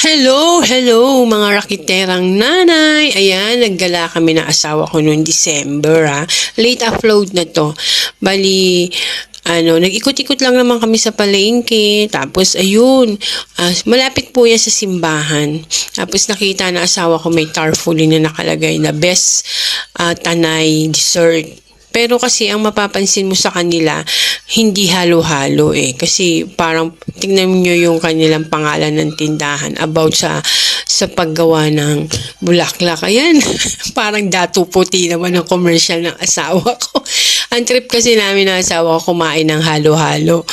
Hello, hello mga rakiterang nanay. Ayan, naggala kami ng asawa ko noong December ha. Late upload na to. Bali, ano, nag-ikot-ikot lang naman kami sa palengke. Tapos, ayun, ah, malapit po yan sa simbahan. Tapos, nakita na asawa ko may tarpaulin na nakalagay na best ah, tanay dessert. Pero kasi ang mapapansin mo sa kanila, hindi halo-halo eh. Kasi parang tingnan nyo yung kanilang pangalan ng tindahan about sa sa paggawa ng bulaklak. Ayan, parang dato puti naman ang commercial ng asawa ko. Ang trip kasi namin ng asawa ko kumain ng halo-halo.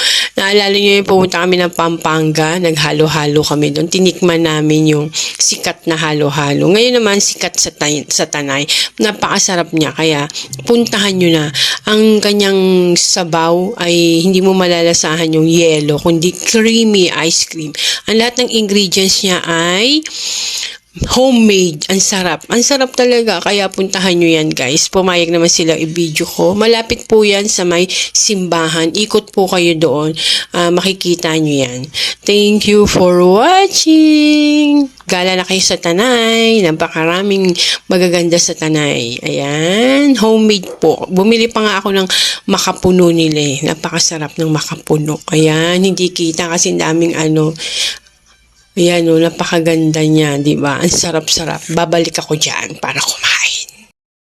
Naalala nyo yung pumunta kami ng Pampanga, naghalo-halo kami doon. Tinikman namin yung sikat na halo-halo. Ngayon naman sikat sa, tay- sa tanay. Napakasarap niya. Kaya puntahan nyo na. Ang kanyang sabaw ay hindi mo malalasahan yung yelo, kundi creamy ice cream. Ang lahat ng ingredients niya ay homemade. Ang sarap. Ang sarap talaga. Kaya puntahan nyo yan, guys. Pumayag naman sila i-video ko. Malapit po yan sa may simbahan. Ikot po kayo doon. Ah, makikita nyo yan. Thank you for watching. Gala na kayo sa Tanay. Napakaraming magaganda sa Tanay. Ayan. Homemade po. Bumili pa nga ako ng makapuno nila eh. Napakasarap ng makapuno. Ayan. Hindi kita kasi daming ano, Ayan o, napakaganda niya, di ba? Ang sarap-sarap. Babalik ako dyan para kumain.